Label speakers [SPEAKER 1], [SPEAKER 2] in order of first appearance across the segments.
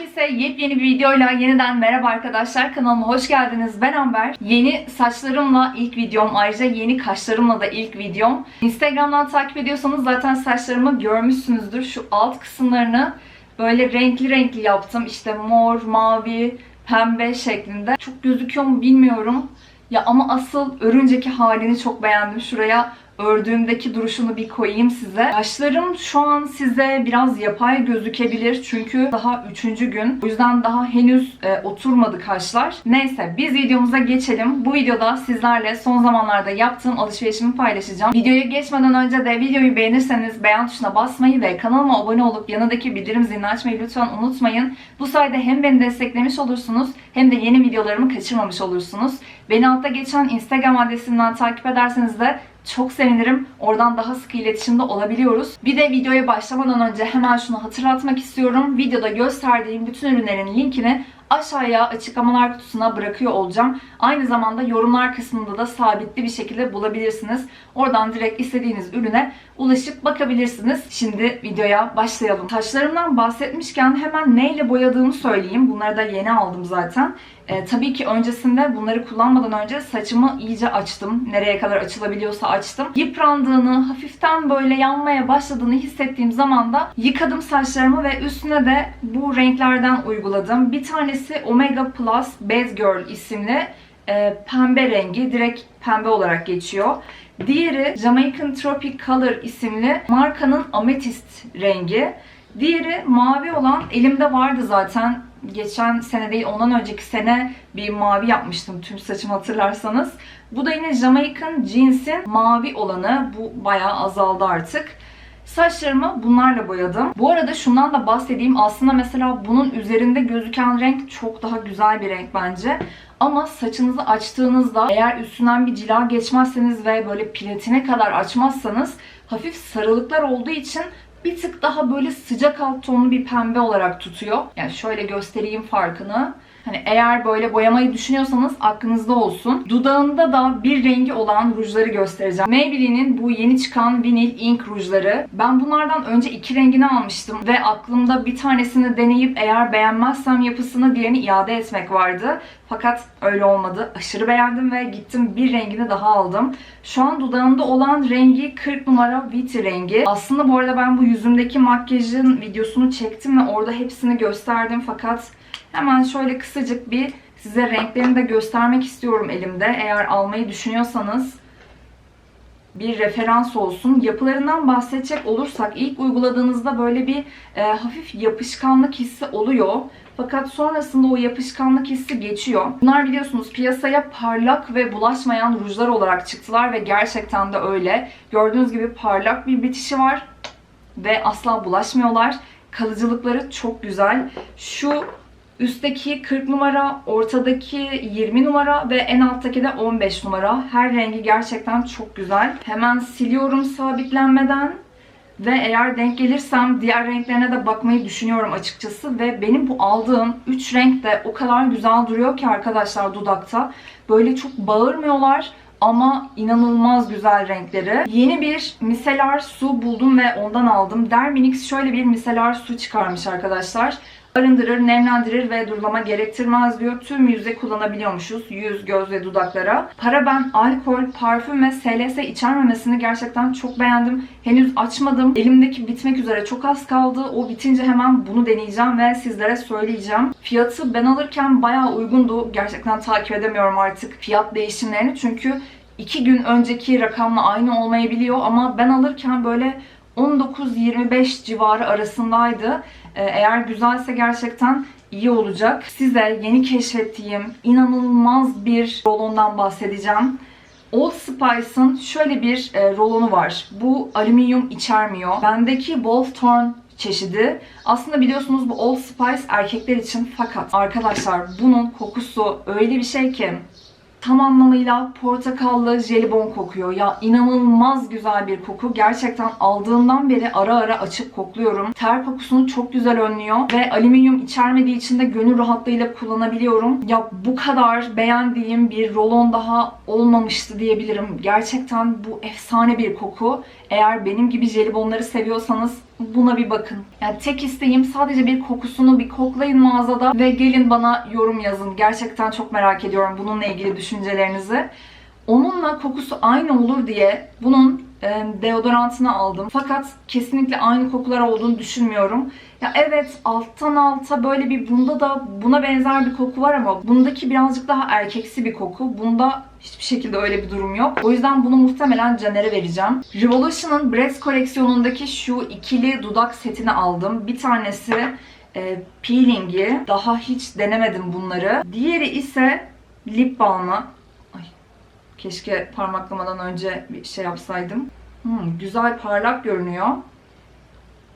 [SPEAKER 1] Herkese yepyeni bir videoyla yeniden merhaba arkadaşlar. Kanalıma hoş geldiniz. Ben Amber. Yeni saçlarımla ilk videom. Ayrıca yeni kaşlarımla da ilk videom. Instagram'dan takip ediyorsanız zaten saçlarımı görmüşsünüzdür. Şu alt kısımlarını böyle renkli renkli yaptım. İşte mor, mavi, pembe şeklinde. Çok gözüküyor mu bilmiyorum. Ya ama asıl örünceki halini çok beğendim. Şuraya ördüğümdeki duruşunu bir koyayım size. Kaşlarım şu an size biraz yapay gözükebilir çünkü daha üçüncü gün. O yüzden daha henüz e, oturmadı kaşlar. Neyse biz videomuza geçelim. Bu videoda sizlerle son zamanlarda yaptığım alışverişimi paylaşacağım. Videoya geçmeden önce de videoyu beğenirseniz beğen tuşuna basmayı ve kanalıma abone olup yanındaki bildirim zilini açmayı lütfen unutmayın. Bu sayede hem beni desteklemiş olursunuz hem de yeni videolarımı kaçırmamış olursunuz. Beni altta geçen Instagram adresimden takip ederseniz de çok sevinirim. Oradan daha sık iletişimde olabiliyoruz. Bir de videoya başlamadan önce hemen şunu hatırlatmak istiyorum. Videoda gösterdiğim bütün ürünlerin linkini aşağıya açıklamalar kutusuna bırakıyor olacağım. Aynı zamanda yorumlar kısmında da sabitli bir şekilde bulabilirsiniz. Oradan direkt istediğiniz ürüne ulaşıp bakabilirsiniz. Şimdi videoya başlayalım. Saçlarımdan bahsetmişken hemen neyle boyadığımı söyleyeyim. Bunları da yeni aldım zaten. Ee, tabii ki öncesinde bunları kullanmadan önce saçımı iyice açtım. Nereye kadar açılabiliyorsa açtım. Yıprandığını, hafiften böyle yanmaya başladığını hissettiğim zaman da yıkadım saçlarımı ve üstüne de bu renklerden uyguladım. Bir tanesi Omega Plus Bad Girl isimli e, pembe rengi. Direkt pembe olarak geçiyor. Diğeri Jamaican Tropic Color isimli markanın ametist rengi. Diğeri mavi olan elimde vardı zaten. Geçen sene değil ondan önceki sene bir mavi yapmıştım tüm saçımı hatırlarsanız. Bu da yine Jamaican Jeans'in mavi olanı. Bu bayağı azaldı artık. Saçlarımı bunlarla boyadım. Bu arada şundan da bahsedeyim. Aslında mesela bunun üzerinde gözüken renk çok daha güzel bir renk bence. Ama saçınızı açtığınızda eğer üstünden bir cila geçmezseniz ve böyle platine kadar açmazsanız hafif sarılıklar olduğu için bir tık daha böyle sıcak alt tonlu bir pembe olarak tutuyor. Yani şöyle göstereyim farkını. Hani eğer böyle boyamayı düşünüyorsanız aklınızda olsun. Dudağında da bir rengi olan rujları göstereceğim. Maybelline'in bu yeni çıkan Vinyl Ink rujları. Ben bunlardan önce iki rengini almıştım ve aklımda bir tanesini deneyip eğer beğenmezsem yapısını diğerini iade etmek vardı. Fakat öyle olmadı. Aşırı beğendim ve gittim bir rengini daha aldım. Şu an dudağımda olan rengi 40 numara Viti rengi. Aslında bu arada ben bu yüzümdeki makyajın videosunu çektim ve orada hepsini gösterdim fakat Hemen şöyle kısacık bir size renklerini de göstermek istiyorum elimde. Eğer almayı düşünüyorsanız bir referans olsun. Yapılarından bahsedecek olursak ilk uyguladığınızda böyle bir e, hafif yapışkanlık hissi oluyor. Fakat sonrasında o yapışkanlık hissi geçiyor. Bunlar biliyorsunuz piyasaya parlak ve bulaşmayan rujlar olarak çıktılar ve gerçekten de öyle. Gördüğünüz gibi parlak bir bitişi var ve asla bulaşmıyorlar. Kalıcılıkları çok güzel. Şu Üstteki 40 numara, ortadaki 20 numara ve en alttaki de 15 numara. Her rengi gerçekten çok güzel. Hemen siliyorum sabitlenmeden. Ve eğer denk gelirsem diğer renklerine de bakmayı düşünüyorum açıkçası. Ve benim bu aldığım 3 renk de o kadar güzel duruyor ki arkadaşlar dudakta. Böyle çok bağırmıyorlar ama inanılmaz güzel renkleri. Yeni bir miselar su buldum ve ondan aldım. Derminix şöyle bir miselar su çıkarmış arkadaşlar. Arındırır, nemlendirir ve durulama gerektirmez diyor. Tüm yüze kullanabiliyormuşuz. Yüz, göz ve dudaklara. Paraben, alkol, parfüm ve SLS içermemesini gerçekten çok beğendim. Henüz açmadım. Elimdeki bitmek üzere çok az kaldı. O bitince hemen bunu deneyeceğim ve sizlere söyleyeceğim. Fiyatı ben alırken bayağı uygundu. Gerçekten takip edemiyorum artık fiyat değişimlerini. Çünkü iki gün önceki rakamla aynı olmayabiliyor ama ben alırken böyle 19-25 civarı arasındaydı. Ee, eğer güzelse gerçekten iyi olacak. Size yeni keşfettiğim inanılmaz bir rolondan bahsedeceğim. Old Spice'ın şöyle bir e, rolonu var. Bu alüminyum içermiyor. Bendeki Wolf Torn çeşidi. Aslında biliyorsunuz bu Old Spice erkekler için fakat arkadaşlar bunun kokusu öyle bir şey ki tam anlamıyla portakallı jelibon kokuyor. Ya inanılmaz güzel bir koku. Gerçekten aldığımdan beri ara ara açıp kokluyorum. Ter kokusunu çok güzel önlüyor ve alüminyum içermediği için de gönül rahatlığıyla kullanabiliyorum. Ya bu kadar beğendiğim bir rolon daha olmamıştı diyebilirim. Gerçekten bu efsane bir koku. Eğer benim gibi jelibonları seviyorsanız buna bir bakın. Yani tek isteğim sadece bir kokusunu bir koklayın mağazada ve gelin bana yorum yazın. Gerçekten çok merak ediyorum bununla ilgili düşüncelerinizi. Onunla kokusu aynı olur diye bunun e, deodorantını aldım. Fakat kesinlikle aynı kokular olduğunu düşünmüyorum. Ya evet alttan alta böyle bir bunda da buna benzer bir koku var ama bundaki birazcık daha erkeksi bir koku. Bunda hiçbir şekilde öyle bir durum yok. O yüzden bunu muhtemelen Caner'e vereceğim. Revolution'ın Breast koleksiyonundaki şu ikili dudak setini aldım. Bir tanesi e, peeling'i. Daha hiç denemedim bunları. Diğeri ise lip balmı. Keşke parmaklamadan önce bir şey yapsaydım. Hmm, güzel parlak görünüyor.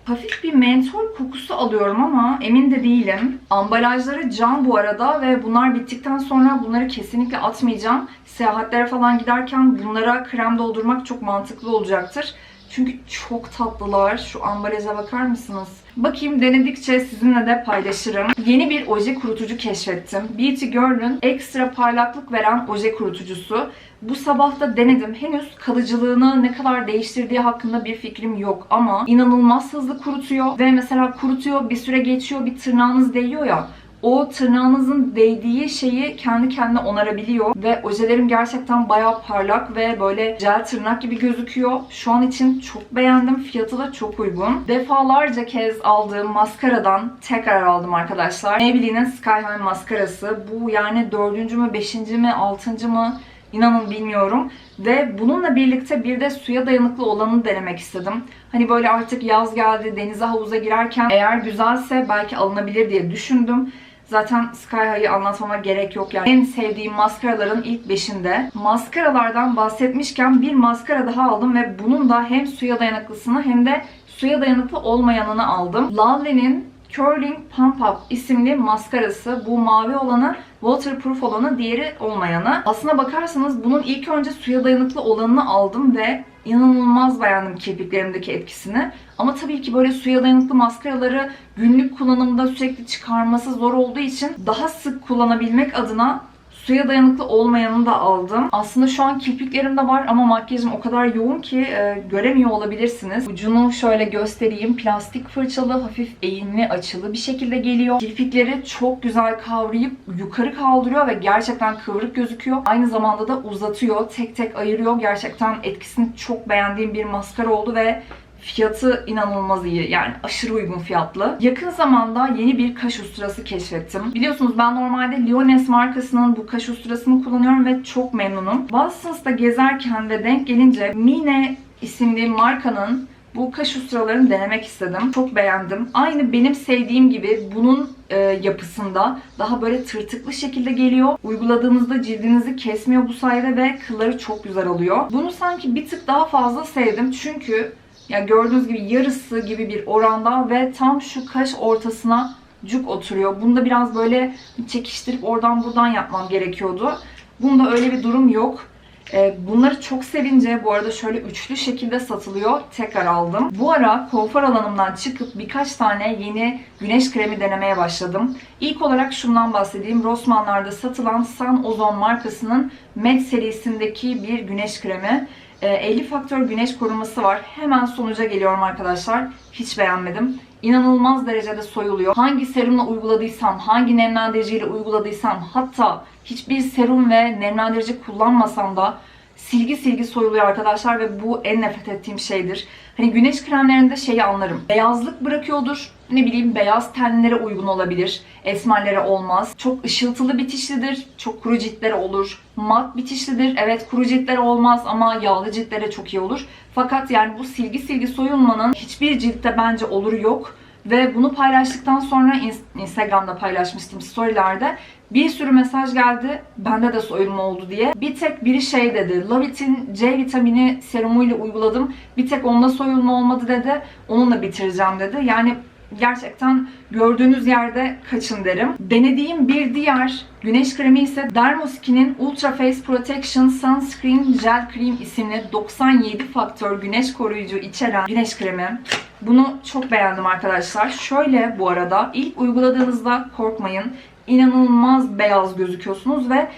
[SPEAKER 1] Hafif bir mentol kokusu alıyorum ama emin de değilim. Ambalajları cam bu arada ve bunlar bittikten sonra bunları kesinlikle atmayacağım. Seyahatlere falan giderken bunlara krem doldurmak çok mantıklı olacaktır. Çünkü çok tatlılar. Şu ambalaja bakar mısınız? Bakayım denedikçe sizinle de paylaşırım. Yeni bir oje kurutucu keşfettim. Beauty Girl'ün ekstra parlaklık veren oje kurutucusu. Bu sabah da denedim. Henüz kalıcılığını ne kadar değiştirdiği hakkında bir fikrim yok ama inanılmaz hızlı kurutuyor ve mesela kurutuyor bir süre geçiyor bir tırnağınız değiyor ya o tırnağınızın değdiği şeyi kendi kendine onarabiliyor ve ojelerim gerçekten bayağı parlak ve böyle jel tırnak gibi gözüküyor. Şu an için çok beğendim. Fiyatı da çok uygun. Defalarca kez aldığım maskaradan tekrar aldım arkadaşlar. Maybelline'in Sky High maskarası. Bu yani dördüncü mü, beşinci mi, altıncı mı İnanın bilmiyorum. Ve bununla birlikte bir de suya dayanıklı olanı denemek istedim. Hani böyle artık yaz geldi, denize havuza girerken eğer güzelse belki alınabilir diye düşündüm. Zaten Sky High'ı anlatmama gerek yok yani. En sevdiğim maskaraların ilk beşinde. Maskaralardan bahsetmişken bir maskara daha aldım ve bunun da hem suya dayanıklısını hem de suya dayanıklı olmayanını aldım. Lovely'nin Curling Pump Up isimli maskarası. Bu mavi olanı waterproof olanı, diğeri olmayanı. Aslına bakarsanız bunun ilk önce suya dayanıklı olanını aldım ve inanılmaz beğendim kirpiklerimdeki etkisini. Ama tabii ki böyle suya dayanıklı maskaraları günlük kullanımda sürekli çıkarması zor olduğu için daha sık kullanabilmek adına Suya dayanıklı olmayanını da aldım. Aslında şu an kirpiklerimde var ama makyajım o kadar yoğun ki e, göremiyor olabilirsiniz. Ucunu şöyle göstereyim. Plastik fırçalı, hafif eğimli, açılı bir şekilde geliyor. Kirpikleri çok güzel kavrayıp yukarı kaldırıyor ve gerçekten kıvrık gözüküyor. Aynı zamanda da uzatıyor. Tek tek ayırıyor. Gerçekten etkisini çok beğendiğim bir maskara oldu ve Fiyatı inanılmaz iyi. Yani aşırı uygun fiyatlı. Yakın zamanda yeni bir kaş usturası keşfettim. Biliyorsunuz ben normalde Liones markasının bu kaş usturasını kullanıyorum ve çok memnunum. Watsons'ta gezerken ve denk gelince Mine isimli markanın bu kaş usturalarını denemek istedim. Çok beğendim. Aynı benim sevdiğim gibi bunun e, yapısında daha böyle tırtıklı şekilde geliyor. Uyguladığınızda cildinizi kesmiyor bu sayede ve kılları çok güzel oluyor. Bunu sanki bir tık daha fazla sevdim çünkü ya gördüğünüz gibi yarısı gibi bir oranda ve tam şu kaş ortasına cuk oturuyor. Bunda biraz böyle çekiştirip oradan buradan yapmam gerekiyordu. Bunda öyle bir durum yok. Ee, bunları çok sevince bu arada şöyle üçlü şekilde satılıyor. Tekrar aldım. Bu ara konfor alanımdan çıkıp birkaç tane yeni güneş kremi denemeye başladım. İlk olarak şundan bahsedeyim. Rossmann'larda satılan Sun Ozone markasının Med serisindeki bir güneş kremi. 50 ee, faktör güneş koruması var. Hemen sonuca geliyorum arkadaşlar. Hiç beğenmedim. İnanılmaz derecede soyuluyor. Hangi serumla uyguladıysam, hangi nemlendiriciyle uyguladıysam, hatta hiçbir serum ve nemlendirici kullanmasam da silgi silgi soyuluyor arkadaşlar ve bu en nefret ettiğim şeydir. Hani güneş kremlerinde şeyi anlarım. Beyazlık bırakıyordur. Ne bileyim beyaz tenlere uygun olabilir. Esmerlere olmaz. Çok ışıltılı bitişlidir. Çok kuru ciltlere olur. Mat bitişlidir. Evet kuru ciltlere olmaz ama yağlı ciltlere çok iyi olur. Fakat yani bu silgi silgi soyulmanın hiçbir ciltte bence oluru yok. Ve bunu paylaştıktan sonra Instagram'da paylaşmıştım storylerde. Bir sürü mesaj geldi. Bende de soyulma oldu diye. Bir tek biri şey dedi. Lavit'in C vitamini serumuyla uyguladım. Bir tek onda soyulma olmadı dedi. Onunla bitireceğim dedi. Yani gerçekten gördüğünüz yerde kaçın derim. Denediğim bir diğer güneş kremi ise Dermoskin'in Ultra Face Protection Sunscreen Gel Cream isimli 97 faktör güneş koruyucu içeren güneş kremi. Bunu çok beğendim arkadaşlar. Şöyle bu arada ilk uyguladığınızda korkmayın. İnanılmaz beyaz gözüküyorsunuz ve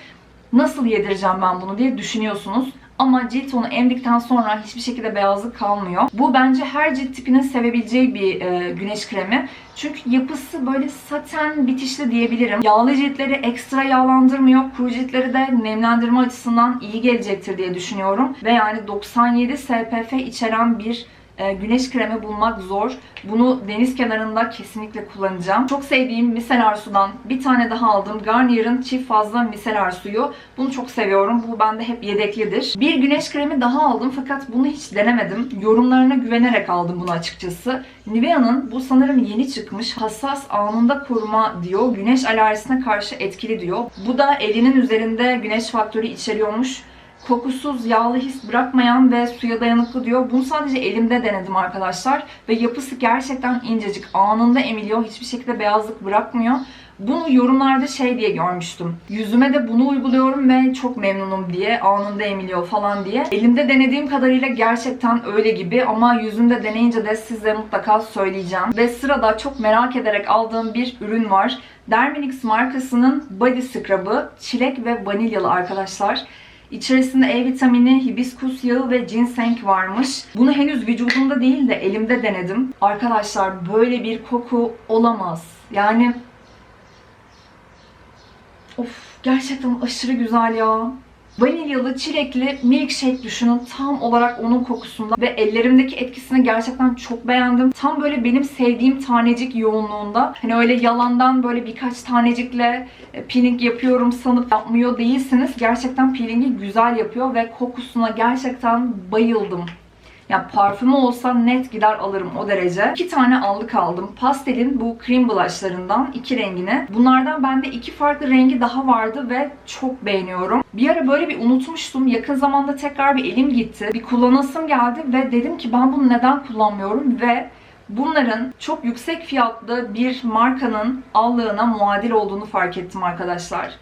[SPEAKER 1] nasıl yedireceğim ben bunu diye düşünüyorsunuz. Ama cilt onu emdikten sonra hiçbir şekilde beyazlık kalmıyor. Bu bence her cilt tipinin sevebileceği bir e, güneş kremi. Çünkü yapısı böyle saten bitişli diyebilirim. Yağlı ciltleri ekstra yağlandırmıyor. Kuru ciltleri de nemlendirme açısından iyi gelecektir diye düşünüyorum. Ve yani 97 SPF içeren bir e, güneş kremi bulmak zor. Bunu deniz kenarında kesinlikle kullanacağım. Çok sevdiğim miseler sudan bir tane daha aldım. Garnier'ın çift fazla miseler suyu. Bunu çok seviyorum. Bu bende hep yedeklidir. Bir güneş kremi daha aldım fakat bunu hiç denemedim. Yorumlarına güvenerek aldım bunu açıkçası. Nivea'nın bu sanırım yeni çıkmış hassas anında koruma diyor. Güneş alerjisine karşı etkili diyor. Bu da elinin üzerinde güneş faktörü içeriyormuş kokusuz, yağlı his bırakmayan ve suya dayanıklı diyor. Bunu sadece elimde denedim arkadaşlar. Ve yapısı gerçekten incecik. Anında emiliyor. Hiçbir şekilde beyazlık bırakmıyor. Bunu yorumlarda şey diye görmüştüm. Yüzüme de bunu uyguluyorum ve çok memnunum diye. Anında emiliyor falan diye. Elimde denediğim kadarıyla gerçekten öyle gibi ama yüzümde deneyince de size mutlaka söyleyeceğim. Ve sırada çok merak ederek aldığım bir ürün var. Derminix markasının Body Scrub'ı. Çilek ve vanilyalı arkadaşlar. İçerisinde E vitamini, hibiskus yağı ve ginseng varmış. Bunu henüz vücudumda değil de elimde denedim. Arkadaşlar böyle bir koku olamaz. Yani of gerçekten aşırı güzel ya. Vanilyalı, çilekli milkshake düşünün. Tam olarak onun kokusunda ve ellerimdeki etkisini gerçekten çok beğendim. Tam böyle benim sevdiğim tanecik yoğunluğunda. Hani öyle yalandan böyle birkaç tanecikle e, peeling yapıyorum sanıp yapmıyor değilsiniz. Gerçekten peelingi güzel yapıyor ve kokusuna gerçekten bayıldım. Ya parfümü olsa net gider alırım o derece. İki tane allık aldım. Pastelin bu cream blushlarından iki rengini. Bunlardan bende iki farklı rengi daha vardı ve çok beğeniyorum. Bir ara böyle bir unutmuştum. Yakın zamanda tekrar bir elim gitti. Bir kullanasım geldi ve dedim ki ben bunu neden kullanmıyorum ve Bunların çok yüksek fiyatlı bir markanın allığına muadil olduğunu fark ettim arkadaşlar.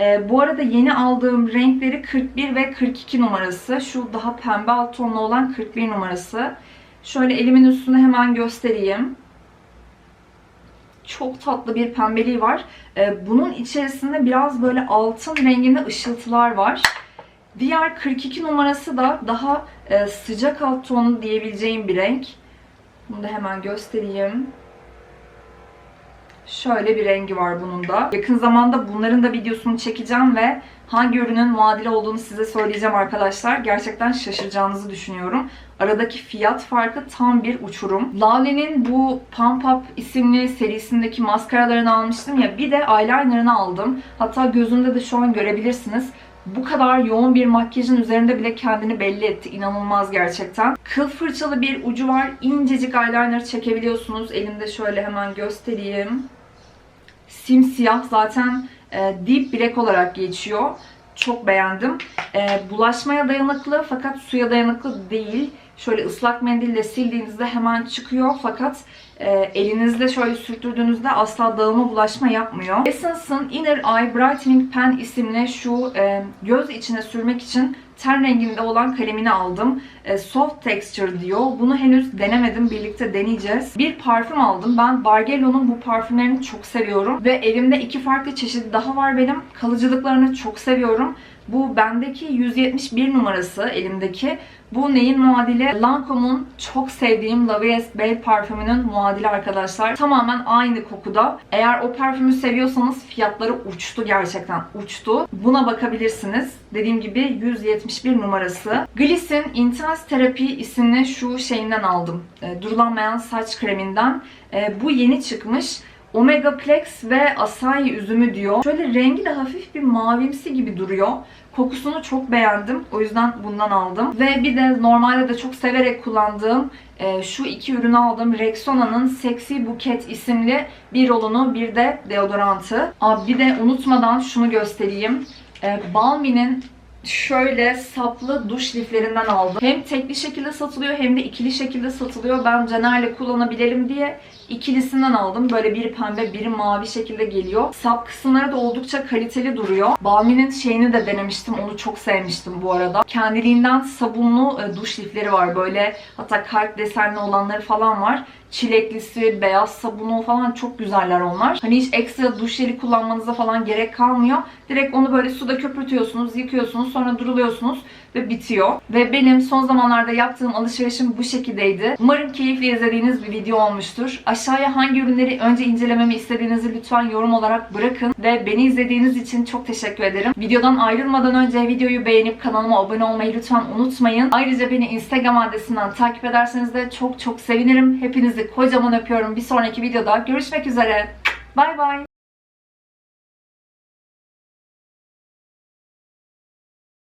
[SPEAKER 1] Ee, bu arada yeni aldığım renkleri 41 ve 42 numarası. Şu daha pembe alt tonlu olan 41 numarası. Şöyle elimin üstünde hemen göstereyim. Çok tatlı bir pembeliği var. Ee, bunun içerisinde biraz böyle altın renginde ışıltılar var. Diğer 42 numarası da daha e, sıcak alt tonu diyebileceğim bir renk. Bunu da hemen göstereyim. Şöyle bir rengi var bunun da. Yakın zamanda bunların da videosunu çekeceğim ve hangi ürünün muadili olduğunu size söyleyeceğim arkadaşlar. Gerçekten şaşıracağınızı düşünüyorum. Aradaki fiyat farkı tam bir uçurum. Lale'nin bu Pump Up isimli serisindeki maskaralarını almıştım ya. Bir de eyelinerını aldım. Hatta gözümde de şu an görebilirsiniz bu kadar yoğun bir makyajın üzerinde bile kendini belli etti. İnanılmaz gerçekten. Kıl fırçalı bir ucu var. İncecik eyeliner çekebiliyorsunuz. Elimde şöyle hemen göstereyim. Simsiyah zaten e, deep black olarak geçiyor. Çok beğendim. E, bulaşmaya dayanıklı fakat suya dayanıklı değil. Şöyle ıslak mendille sildiğinizde hemen çıkıyor fakat e, elinizde şöyle sürttürdüğünüzde asla dağılma bulaşma yapmıyor. Essence'ın Inner Eye Brightening Pen isimli şu e, göz içine sürmek için ten renginde olan kalemini aldım. E, soft texture diyor. Bunu henüz denemedim. Birlikte deneyeceğiz. Bir parfüm aldım. Ben Bargello'nun bu parfümlerini çok seviyorum. Ve elimde iki farklı çeşidi daha var benim. Kalıcılıklarını çok seviyorum. Bu bendeki 171 numarası elimdeki. Bu neyin muadili? Lancome'un çok sevdiğim La Vie Belle parfümünün muadili arkadaşlar. Tamamen aynı kokuda. Eğer o parfümü seviyorsanız fiyatları uçtu gerçekten uçtu. Buna bakabilirsiniz. Dediğim gibi 171 numarası. Gliss'in Intense Therapy isimli şu şeyinden aldım. E, durulanmayan saç kreminden. E, bu yeni çıkmış. Omega Plex ve Acai üzümü diyor. Şöyle rengi de hafif bir mavimsi gibi duruyor. Kokusunu çok beğendim. O yüzden bundan aldım. Ve bir de normalde de çok severek kullandığım e, şu iki ürünü aldım. Rexona'nın Sexy Bouquet isimli bir rolunu bir de deodorantı. Aa, bir de unutmadan şunu göstereyim. E, Balmy'nin şöyle saplı duş liflerinden aldım. Hem tekli şekilde satılıyor hem de ikili şekilde satılıyor. Ben Caner'le kullanabilelim diye ikilisinden aldım. Böyle biri pembe, biri mavi şekilde geliyor. Sap kısımları da oldukça kaliteli duruyor. Balminin şeyini de denemiştim. Onu çok sevmiştim bu arada. Kendiliğinden sabunlu e, duş lifleri var. Böyle hatta kalp desenli olanları falan var çileklisi, beyaz sabunu falan çok güzeller onlar. Hani hiç ekstra duş jeli kullanmanıza falan gerek kalmıyor. Direkt onu böyle suda köpürtüyorsunuz, yıkıyorsunuz, sonra duruluyorsunuz ve bitiyor. Ve benim son zamanlarda yaptığım alışverişim bu şekildeydi. Umarım keyifli izlediğiniz bir video olmuştur. Aşağıya hangi ürünleri önce incelememi istediğinizi lütfen yorum olarak bırakın. Ve beni izlediğiniz için çok teşekkür ederim. Videodan ayrılmadan önce videoyu beğenip kanalıma abone olmayı lütfen unutmayın. Ayrıca beni Instagram adresinden takip ederseniz de çok çok sevinirim. Hepinizi kocaman öpüyorum. Bir sonraki videoda görüşmek üzere. Bay bay.